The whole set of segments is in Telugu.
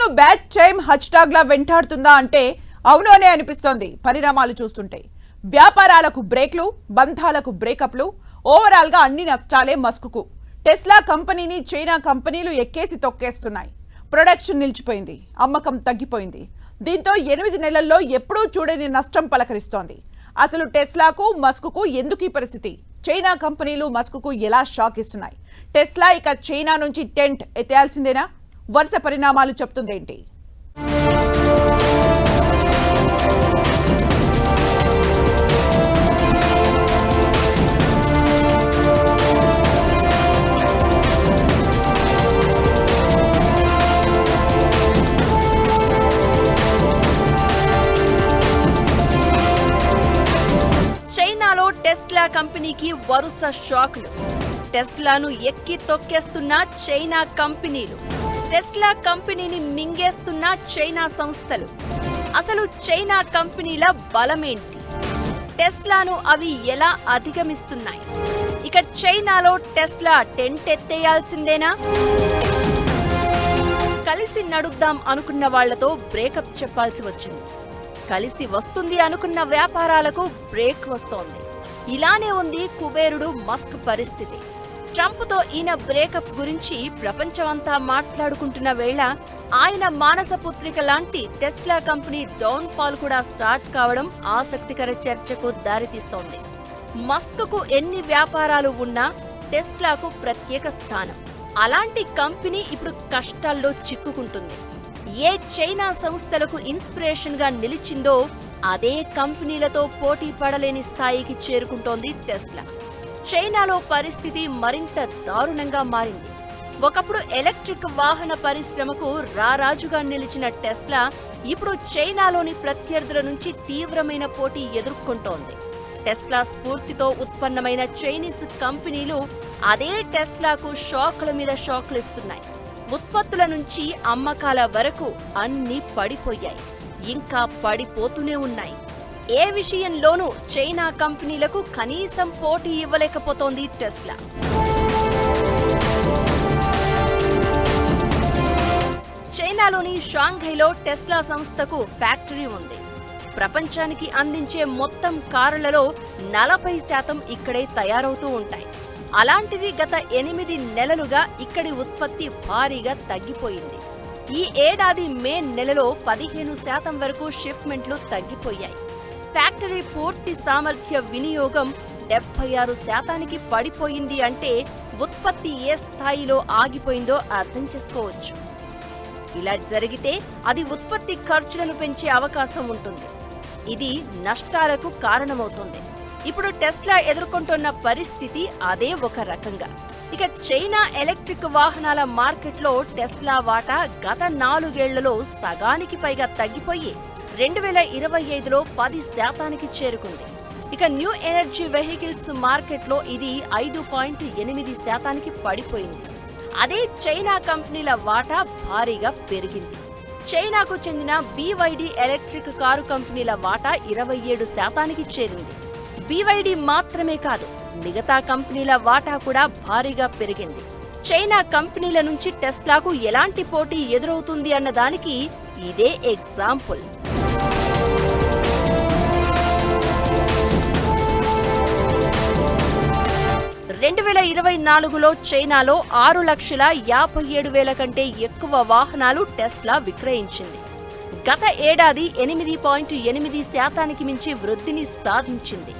ను బ్యాట్ టైమ్ హచ్ టాగ్ లా వెంటాడుతుందా అంటే అవును అనే అనిపిస్తోంది పరిణామాలు చూస్తుంటే. వ్యాపారాలకు బ్రేక్లు బంధాలకు బ్రేకప్లు ఓవరాల్గా అన్ని నష్టాలే మస్కుకు. టెస్లా కంపెనీని చైనా కంపెనీలు ఎక్కేసి తొక్కేస్తున్నాయి. ప్రొడక్షన్ నిలిచిపోయింది అమ్మకం తగ్గిపోయింది. దీంతో ఎనిమిది నెలల్లో ఎప్పుడూ చూడని నష్టం పలకరిస్తోంది. అసలు టెస్లాకు మస్కుకు ఎందుకు ఈ పరిస్థితి? చైనా కంపెనీలు మస్కుకు ఎలా షాక్ ఇస్తున్నాయి? టెస్లా ఇక చైనా నుంచి టెంట్ ఎత్తేయాల్సిందేనా? వరుస పరిణామాలు చెప్తుందేంటి? చైనాలో టెస్లా కంపెనీకి వరుస షాక్లు. టెస్లాను ఎక్కి తొక్కేస్తున్న చైనా కంపెనీలు. టెస్లా కంపెనీని మింగేస్తున్న చైనా సంస్థలు. అసలు చైనా కంపెనీల బలమేంటి? టెస్లాను అవి ఎలా అధిగమిస్తున్నాయి? ఇక చైనాలో టెస్లా టెంట్ ఎత్తేయాల్సిందేనా కలిసి నడుద్దాం అనుకున్న వాళ్ళతో బ్రేకప్ చెప్పాల్సి వచ్చింది. కలిసి వస్తుంది అనుకున్న వ్యాపారాలకు బ్రేక్ వస్తోంది. ఇలానే ఉంది కుబేరుడు మస్క్ పరిస్థితి. ట్రంప్తో ఈయన బ్రేకప్ గురించి ప్రపంచమంతా మాట్లాడుకుంటున్న వేళ ఆయన మానస పుత్రిక లాంటి టెస్లా కంపెనీ డౌన్ ఫాల్ కూడా స్టార్ట్ కావడం ఆసక్తికర చర్చకు దారితీస్తోంది. మస్క్కు ఎన్ని వ్యాపారాలు ఉన్నా టెస్లాకు ప్రత్యేక స్థానం. అలాంటి కంపెనీ ఇప్పుడు కష్టాల్లో చిక్కుకుంటుంది. ఏ చైనా సంస్థలకు ఇన్స్పిరేషన్గా నిలిచిందో అదే కంపెనీలతో పోటీ పడలేని స్థాయికి చేరుకుంటోంది టెస్లా. చైనాలో పరిస్థితి మరింత దారుణంగా మారింది. ఒకప్పుడు ఎలక్ట్రిక్ వాహన పరిశ్రమకు రారాజుగా నిలిచిన టెస్లా ఇప్పుడు చైనాలోని ప్రత్యర్థుల నుంచి తీవ్రమైన పోటీ ఎదుర్కొంటోంది. టెస్లా స్ఫూర్తితో ఉత్పన్నమైన చైనీస్ కంపెనీలు అదే టెస్లాకు షాక్ల మీద షాక్లు ఇస్తున్నాయి ఉత్పత్తుల నుంచి అమ్మకాల వరకు అన్నీ పడిపోయాయి. ఇంకా పడిపోతూనే ఉన్నాయి. ఏ విషయంలోనూ చైనా కంపెనీలకు కనీసం పోటీ ఇవ్వలేకపోతోంది టెస్లా. చైనాలోని షాంఘైలో టెస్లా సంస్థకు ఫ్యాక్టరీ ఉంది. ప్రపంచానికి అందించే మొత్తం కారులలో నలభై శాతం ఇక్కడే తయారవుతూ ఉంటాయి. అలాంటిది గత ఎనిమిది నెలలుగా ఇక్కడి ఉత్పత్తి భారీగా తగ్గిపోయింది. ఈ ఏడాది మే నెలలో పదిహేను శాతం వరకు షిప్మెంట్లు తగ్గిపోయాయి. ఫ్యాక్టరీ పూర్తి సామర్థ్య వినియోగం డెబ్బై ఆరు శాతానికి పడిపోయింది అంటే ఉత్పత్తి ఏ స్థాయిలో ఆగిపోయిందో అర్థం చేసుకోవచ్చు. ఇలా జరిగితే అది ఉత్పత్తి ఖర్చులను పెంచే అవకాశం ఉంటుంది. ఇది నష్టాలకు కారణమవుతుంది. ఇప్పుడు టెస్లా ఎదుర్కొంటున్న పరిస్థితి అదే ఒక రకంగా. ఇక చైనా ఎలక్ట్రిక్ వాహనాల మార్కెట్లో టెస్లా వాటా గత నాలుగేళ్ళలో సగానికి పైగా తగ్గిపోయి రెండు వేల ఇరవై ఐదులో పది శాతానికి చేరుకుంది. ఇక న్యూ ఎనర్జీ వెహికల్స్ మార్కెట్లో ఇది ఐదు పాయింట్ ఎనిమిది శాతానికి పడిపోయింది. అదే చైనా కంపెనీల వాటా భారీగా పెరిగింది. చైనాకు చెందిన బీవైడి ఎలక్ట్రిక్ కారు కంపెనీల వాటా ఇరవై ఏడు శాతానికి చేరింది. బీవైడి మాత్రమే కాదు మిగతా కంపెనీల వాటా కూడా భారీగా పెరిగింది. చైనా కంపెనీల నుంచి టెస్లాకు ఎలాంటి పోటీ ఎదురవుతుంది అన్న దానికి ఇదే ఎగ్జాంపుల్. వేల ఇరవై నాలుగులో చైనాలో ఆరు లక్షల యాభై ఏడు వేల కంటే ఎక్కువ వాహనాలు టెస్లా విక్రయించింది. గత ఏడాది ఎనిమిది పాయింట్ ఎనిమిది శాతానికి మించి వృద్ధిని సాధించింది.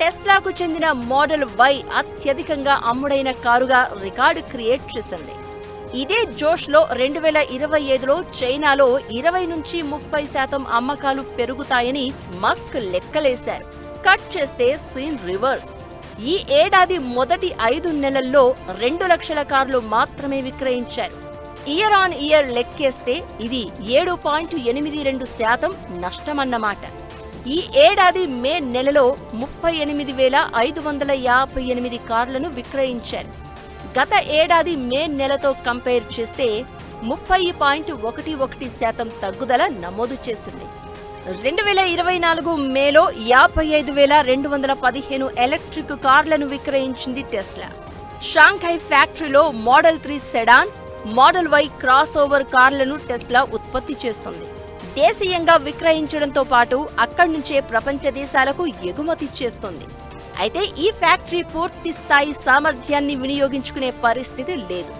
టెస్లాకు చెందిన మోడల్ వై అత్యధికంగా అమ్ముడైన కారుగా రికార్డు క్రియేట్ చేసింది. ఇదే జోష్లో రెండు వేల ఇరవై ఐదులో చైనాలో ఇరవై నుంచి ముప్పై శాతం అమ్మకాలు పెరుగుతాయని మస్క్ లెక్కలేశారు. కట్ చేస్తే సీన్ రివర్స్. ఈ ఏడాది మొదటి ఐదు నెలల్లో రెండు లక్షల కార్లు మాత్రమే విక్రయించారు. ఇయర్ ఆన్ ఇయర్ లెక్కేస్తే ఇది ఏడు పాయింట్ ఎనిమిది రెండు శాతం నష్టమన్నమాట. ఈ ఏడాది మే నెలలో ముప్పై ఎనిమిది వేల ఐదు వందల యాభై ఎనిమిది కార్లను విక్రయించారు. గత ఏడాది మే నెలతో కంపేర్ చేస్తే ముప్పై పాయింట్ ఒకటి ఒకటి శాతం తగ్గుదల నమోదు చేసింది. రెండు వేల ఇరవై నాలుగు మేలో యాభై ఐదు వేల రెండు వందల పదిహేను ఎలక్ట్రిక్ కార్లను విక్రయించింది టెస్లా. షాంఘై ఫ్యాక్టరీలో model three sedan model Y crossover కార్లను టెస్లా ఉత్పత్తి చేస్తుంది. దేశీయంగా విక్రయించడంతో పాటు అక్కడి నుంచే ప్రపంచ దేశాలకు ఎగుమతి చేస్తుంది. అయితే ఈ ఫ్యాక్టరీ పూర్తి స్థాయి సామర్థ్యాన్ని వినియోగించుకునే పరిస్థితి లేదు.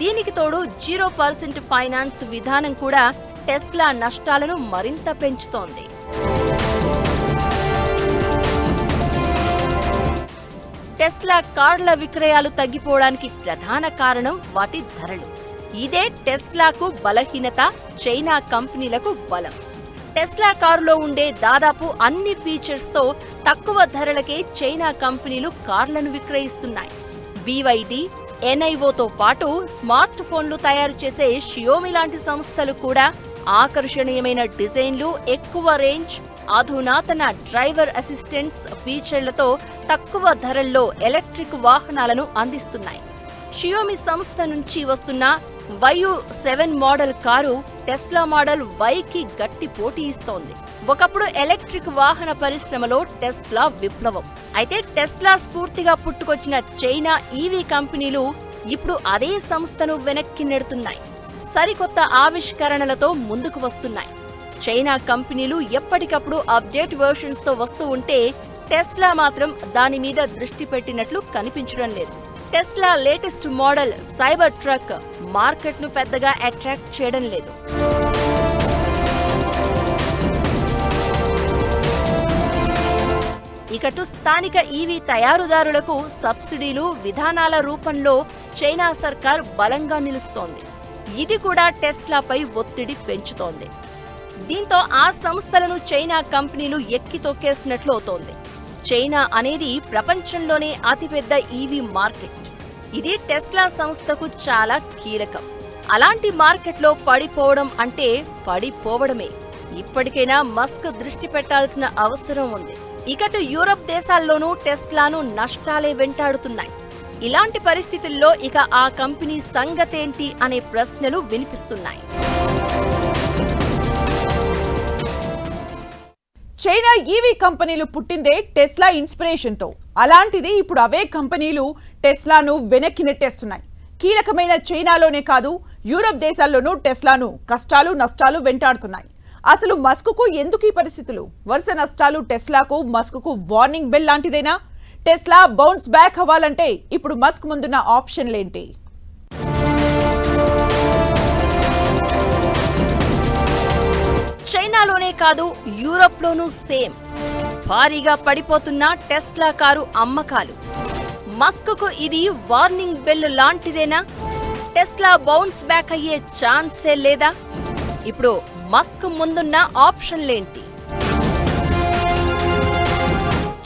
దీనికి తోడు జీరో పర్సెంట్ ఫైనాన్స్ విధానం కూడా టెస్లా నష్టాలను మరింత పెంచుతోంది. టెస్లా కార్ల విక్రయాలు తగ్గిపోవడానికి ప్రధాన కారణం వాటి ధరలు. ఇదే టెస్లాకు బలహీనత చైనా కంపెనీలకు బలం. టెస్లా కారులో ఉండే దాదాపు అన్ని ఫీచర్స్తో తక్కువ ధరలకే చైనా కంపెనీలు కార్లను విక్రయిస్తున్నాయి. బీవైడి ఎన్ఐఓతో పాటు స్మార్ట్ ఫోన్లు తయారు చేసే షియోమి లాంటి సంస్థలు కూడా ఆకర్షణీయమైన డిజైన్లు ఎక్కువ రేంజ్ అధునాతన డ్రైవర్ అసిస్టెంట్స్ ఫీచర్లతో తక్కువ ధరల్లో ఎలక్ట్రిక్ వాహనాలను అందిస్తున్నాయి. షియోమి సంస్థ నుంచి వస్తున్న YU seven model car Tesla model వైకి గట్టి పోటీ ఇస్తోంది. ఒకప్పుడు ఎలక్ట్రిక్ వాహన పరిశ్రమలో టెస్లా విప్లవం. అయితే టెస్లా స్ఫూర్తిగా పుట్టుకొచ్చిన చైనా ఈవీ కంపెనీలు ఇప్పుడు అదే సంస్థను వెనక్కి నెడుతున్నాయి. సరికొత్త ఆవిష్కరణలతో ముందుకు వస్తున్నాయి. చైనా కంపెనీలు ఎప్పటికప్పుడు అప్డేట్ వెర్షన్స్తో వస్తూ ఉంటే టెస్లా మాత్రం దాని మీద దృష్టి పెట్టినట్లు కనిపించడం లేదు. Tesla latest model cyber truck మార్కెట్ను పెద్దగా అట్రాక్ట్ చేయడం లేదు. ఇకటు స్థానిక ఈవీ తయారుదారులకు సబ్సిడీలు విధానాల రూపంలో చైనా సర్కార్ బలంగా నిలుస్తోంది. ఇది కూడా టెస్లాపై ఒత్తిడి పెంచుతోంది. దీంతో ఆ సంస్థలను చైనా కంపెనీలు ఎక్కి తొక్కేసినట్లు అవుతోంది. చైనా అనేది ప్రపంచంలోనే అతిపెద్ద ఈవీ మార్కెట్. ఇది టెస్లా సంస్థకు చాలా కీలకం. అలాంటి మార్కెట్లో పడిపోవడం అంటే పడిపోవడమే. ఇప్పటికైనా మస్క్ దృష్టి పెట్టాల్సిన అవసరం ఉంది. ఇకటు యూరప్ దేశాల్లోనూ టెస్లాను నష్టాలే వెంటాడుతున్నాయి. ఇలాంటి పరిస్థితుల్లో ఇక ఆ కంపెనీ సంగతేంటి అనే ప్రశ్నలు వినిపిస్తున్నాయి. చైనా ఈవీ కంపెనీలు పుట్టిందే టెస్లా ఇన్స్పిరేషన్తో. అలాంటిది ఇప్పుడు అవే కంపెనీలు టెస్లాను వెనక్కి నెట్టేస్తున్నాయి. కీలకమైన చైనాలోనే కాదు యూరప్ దేశాల్లోనూ టెస్లాను కష్టాలు నష్టాలు వెంటాడుతున్నాయి. అసలు మస్కుకు ఎందుకు ఈ పరిస్థితులు? వరుస నష్టాలు టెస్లాకు మస్కుకు వార్నింగ్ బెల్ లాంటిదేనా? టెస్లా బౌన్స్ బ్యాక్ అవ్వాలంటే ఇప్పుడు మస్క్ ముందున్న ఆప్షన్లేంటి? చైనాలోనే కాదు యూరప్లోనూ సేమ్. భారీగా పడిపోతున్న టెస్లా కారు అమ్మకాలు. మస్క్కు ఇది వార్నింగ్ బెల్ లాంటిదేనా? టెస్లా బౌన్స్ బ్యాక్ అయ్యే ఛాన్సే లేదా? ఇప్పుడు మస్క్ ముందున్న ఆప్షన్లేంటి?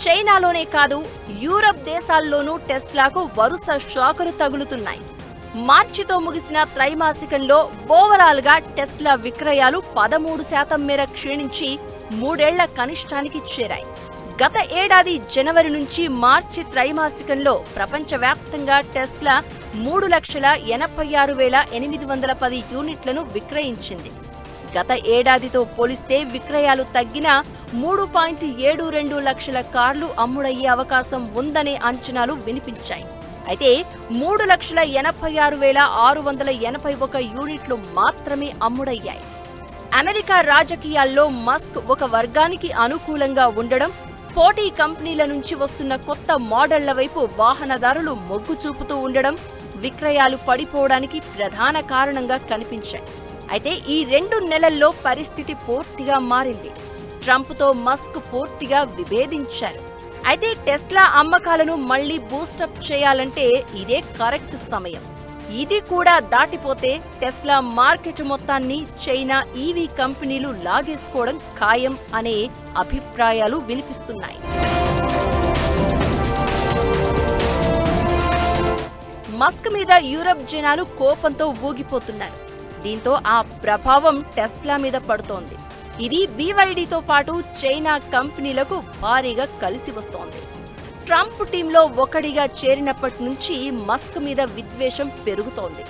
చైనాలోనే కాదు యూరప్ దేశాల్లోనూ టెస్లాకు వరుస షాకులు తగులుతున్నాయి. మార్చితో ముగిసిన త్రైమాసికంలో ఓవరాల్గా టెస్లా విక్రయాలు పదమూడు శాతం మేర క్షీణించి మూడేళ్ళ కనిష్టానికి చేరాయి. గత ఏడాది జనవరి నుంచి మార్చి త్రైమాసికంలో ప్రపంచవ్యాప్తంగా టెస్లా మూడు లక్షల ఎనభై ఆరు వేల ఎనిమిది వందల పది యూనిట్లను విక్రయించింది. గత ఏడాదితో పోలిస్తే విక్రయాలు తగ్గిన మూడు పాయింట్ ఏడు రెండు లక్షల కార్లు అమ్ముడయ్యే అవకాశం ఉందనే అంచనాలు వినిపించాయి. అయితే మూడు లక్షల ఎనభై ఆరు వేల ఆరు వందల ఎనభై ఒక యూనిట్లు మాత్రమే అమ్ముడయ్యాయి. అమెరికా రాజకీయాల్లో మస్క్ ఒక వర్గానికి అనుకూలంగా ఉండడం పోటీ కంపెనీల నుంచి వస్తున్న కొత్త మోడళ్ళ వైపు వాహనదారులు మొగ్గు చూపుతూ ఉండడం విక్రయాలు పడిపోవడానికి ప్రధాన కారణంగా కనిపించాయి. అయితే ఈ రెండు నెలల్లో పరిస్థితి పూర్తిగా మారింది. ట్రంప్తో మస్క్ పూర్తిగా విభేదించారు. అయితే టెస్లా అమ్మకాలను మళ్ళీ బూస్టప్ చేయాలంటే ఇదే కరెక్ట్ సమయం. ఇది కూడా దాటిపోతే టెస్లా మార్కెట్ మొత్తాన్ని చైనా ఈవీ కంపెనీలు లాగేసుకోవడం ఖాయం అనే అభిప్రాయాలు వినిపిస్తున్నాయి. మస్క్ మీద యూరప్ జనాలు కోపంతో ఊగిపోతున్నారు. దీంతో ఆ ప్రభావం టెస్లా మీద పడుతోంది. ఇది బీవైడీతో పాటు చైనా కంపెనీలకు భారీగా కలిసి వస్తోంది. ట్రంప్ టీంలో ఒకడిగా చేరినప్పటి నుంచి మస్క్ మీద విద్వేషం పెరుగుతోంది.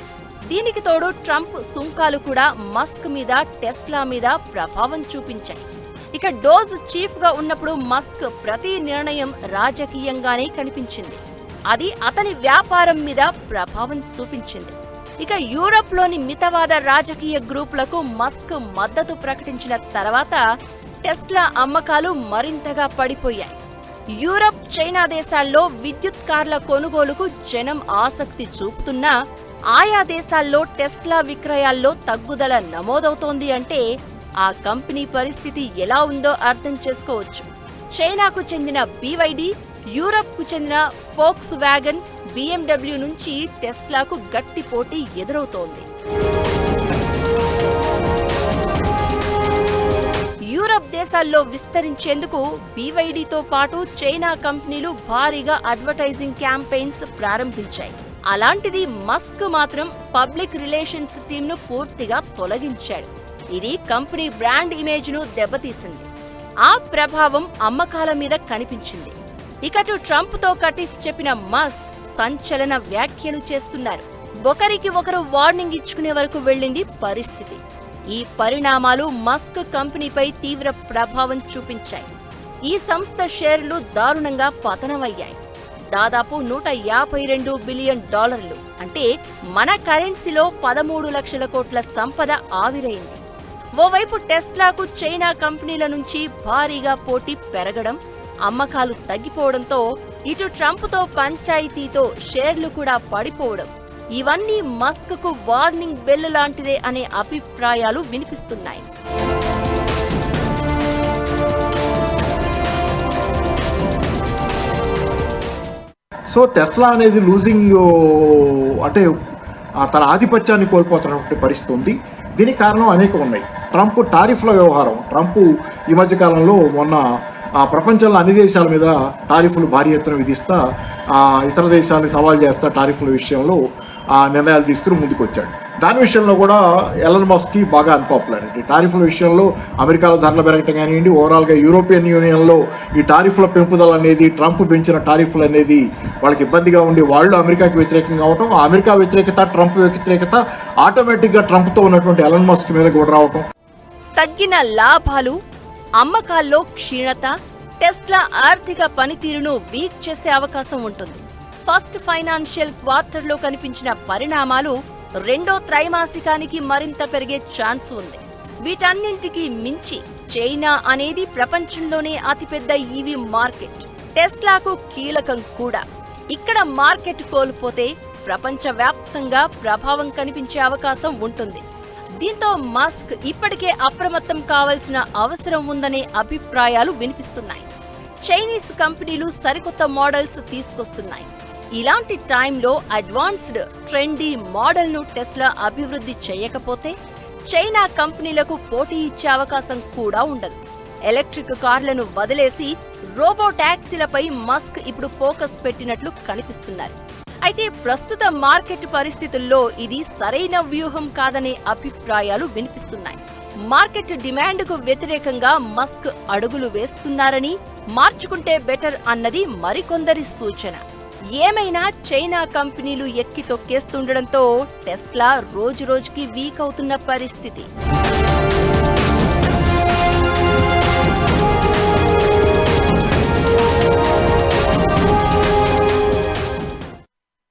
దీనికి తోడు ట్రంప్ సుంకాలు కూడా మస్క్ మీద టెస్లా మీద ప్రభావం చూపించాయి. ఇక డోజ్ చీఫ్గా ఉన్నప్పుడు మస్క్ ప్రతి నిర్ణయం రాజకీయంగానే కనిపించింది. అది అతని వ్యాపారం మీద ప్రభావం చూపించింది. ఇక యూరప్లోని మితవాద రాజకీయ గ్రూపులకు మస్క్ మద్దతు ప్రకటించిన తర్వాత టెస్లా అమ్మకాలు మరింతగా పడిపోయాయి. యూరప్ చైనా దేశాల్లో విద్యుత్ కార్ల కొనుగోలుకు జనం ఆసక్తి చూపుతున్నా ఆయా దేశాల్లో టెస్లా విక్రయాల్లో తగ్గుదల నమోదవుతోంది అంటే ఆ కంపెనీ పరిస్థితి ఎలా ఉందో అర్థం చేసుకోవచ్చు. చైనాకు చెందిన బీవైడి యూరప్కు చెందిన ఫోక్స్ వ్యాగన్ బీఎండబ్ల్యూ నుంచి టెస్లాకు గట్టి పోటీ ఎదురవుతోంది. యూరప్ దేశాల్లో విస్తరించేందుకు బీవైడీతో పాటు చైనా కంపెనీలు భారీగా అడ్వర్టైజింగ్ క్యాంపెయిన్స్ ప్రారంభించాయి. అలాంటిది మస్క్ మాత్రం పబ్లిక్ రిలేషన్స్ టీంను పూర్తిగా తొలగించాడు. ఇది కంపెనీ బ్రాండ్ ఇమేజ్ను దెబ్బతీసింది. ఆ ప్రభావం అమ్మకాల మీద కనిపించింది. ఇకటు ట్రంప్తో కటిఫ్ చెప్పిన మస్క్ సంచలన వ్యాఖ్యలు చేస్తున్నారు. ఒకరికి ఒకరు వార్నింగ్ ఇచ్చుకునే వరకు వెళ్ళింది పరిస్థితి. ఈ పరిణామాలు మస్క్ కంపెనీపై తీవ్ర ప్రభావం చూపించాయి. ఈ సంస్థ షేర్లు దారుణంగా పతనమయ్యాయి. దాదాపు నూట యాభై రెండు బిలియన్ డాలర్లు అంటే మన కరెన్సీలో పదమూడు లక్షల కోట్ల సంపద ఆవిరైంది. ఓవైపు టెస్లాకు చైనా కంపెనీల నుంచి భారీగా పోటీ పెరగడం అమ్మకాలు తగ్గిపోవడంతో ఇటు ట్రంప్తో పంచాయతీతో షేర్లు కూడా పడిపోవడం. ఇవన్నీ మస్క్కు వార్నింగ్ బెల్ లాంటిదే అనే అభిప్రాయాలు వినిపిస్తున్నాయి. సో టెస్లా అనేది లూజింగ్ అంటే తన ఆధిపత్యాన్ని కోల్పోతున్నటువంటి పరిస్థితి ఉంది. దీనికి కారణం అనేక ఉన్నాయి. ట్రంప్ టారిఫ్ల వ్యవహారం. ట్రంప్ ఈ మధ్య కాలంలో మొన్న ఆ ప్రపంచంలో అన్ని దేశాల మీద టారిఫ్లు భారీ ఎత్తున విధిస్తా ఆ ఇతర దేశాలని సవాల్ చేస్తా టారిఫ్ల విషయంలో ఆ నిర్ణయాలు తీసుకుని ముందుకు వచ్చాడు దాని విషయంలో కూడా ఎలన్ మస్క్కి బాగా అన్పాపులారిటీ టారిఫ్ల విషయంలో అమెరికాలో ధరలు పెరగటం కానివ్వండి ఓవరాల్గా యూరోపియన్ యూనియన్లో ఈ టారిఫ్ల పెంపుదల అనేది ట్రంప్ పెంచిన టారిఫ్లు అనేది వాళ్ళకి ఇబ్బందిగా ఉండి వాళ్ళు అమెరికాకి వ్యతిరేకంగా అవటం అమెరికా వ్యతిరేకత ట్రంప్ వ్యతిరేకత ఆటోమేటిక్గా ట్రంప్తో ఉన్నటువంటి ఎలన్ మస్క్ మీద కూడా రావటం. తగ్గిన లాభాలు అమ్మకాల్లో క్షీణత టెస్లా ఆర్థిక పనితీరును వీక్ చేసే అవకాశం ఉంటుంది. ఫస్ట్ ఫైనాన్షియల్ క్వార్టర్లో కనిపించిన పరిణామాలు రెండో త్రైమాసికానికి మరింత పెరిగే ఛాన్స్ ఉంది. వీటన్నింటికి మించి చైనా అనేది ప్రపంచంలోనే అతిపెద్ద ఈవీ మార్కెట్. టెస్లాకు కీలకం కూడా. ఇక్కడ మార్కెట్ కోల్పోతే ప్రపంచవ్యాప్తంగా ప్రభావం కనిపించే అవకాశం ఉంటుంది. దీంతో మస్క్ ఇప్పటికే అప్రమత్తం కావాల్సిన అవసరం ఉందనే అభిప్రాయాలు వినిపిస్తున్నాయి. చైనీస్ కంపెనీలు సరికొత్త మోడల్స్ తీసుకొస్తున్నాయి. ఇలాంటి టైంలో అడ్వాన్స్డ్ ట్రెండీ మోడల్ను టెస్లా అభివృద్ధి చేయకపోతే చైనా కంపెనీలకు పోటీ ఇచ్చే అవకాశం కూడా ఉండదు. ఎలక్ట్రిక్ కార్లను వదిలేసి రోబో ట్యాక్సీలపై మస్క్ ఇప్పుడు ఫోకస్ పెట్టినట్లు కనిపిస్తున్నారు. అయితే ప్రస్తుత మార్కెట్ పరిస్థితుల్లో ఇది సరైన వ్యూహం కాదనే అభిప్రాయాలు వినిపిస్తున్నాయి. మార్కెట్ డిమాండ్కు వ్యతిరేకంగా మస్క్ అడుగులు వేస్తున్నారని మార్చుకుంటే బెటర్ అన్నది మరికొందరి సూచన. ఏమైనా చైనా కంపెనీలు ఎక్కి తొక్కేస్తుండడంతో టెస్లా రోజురోజుకి వీక్ అవుతున్న పరిస్థితి.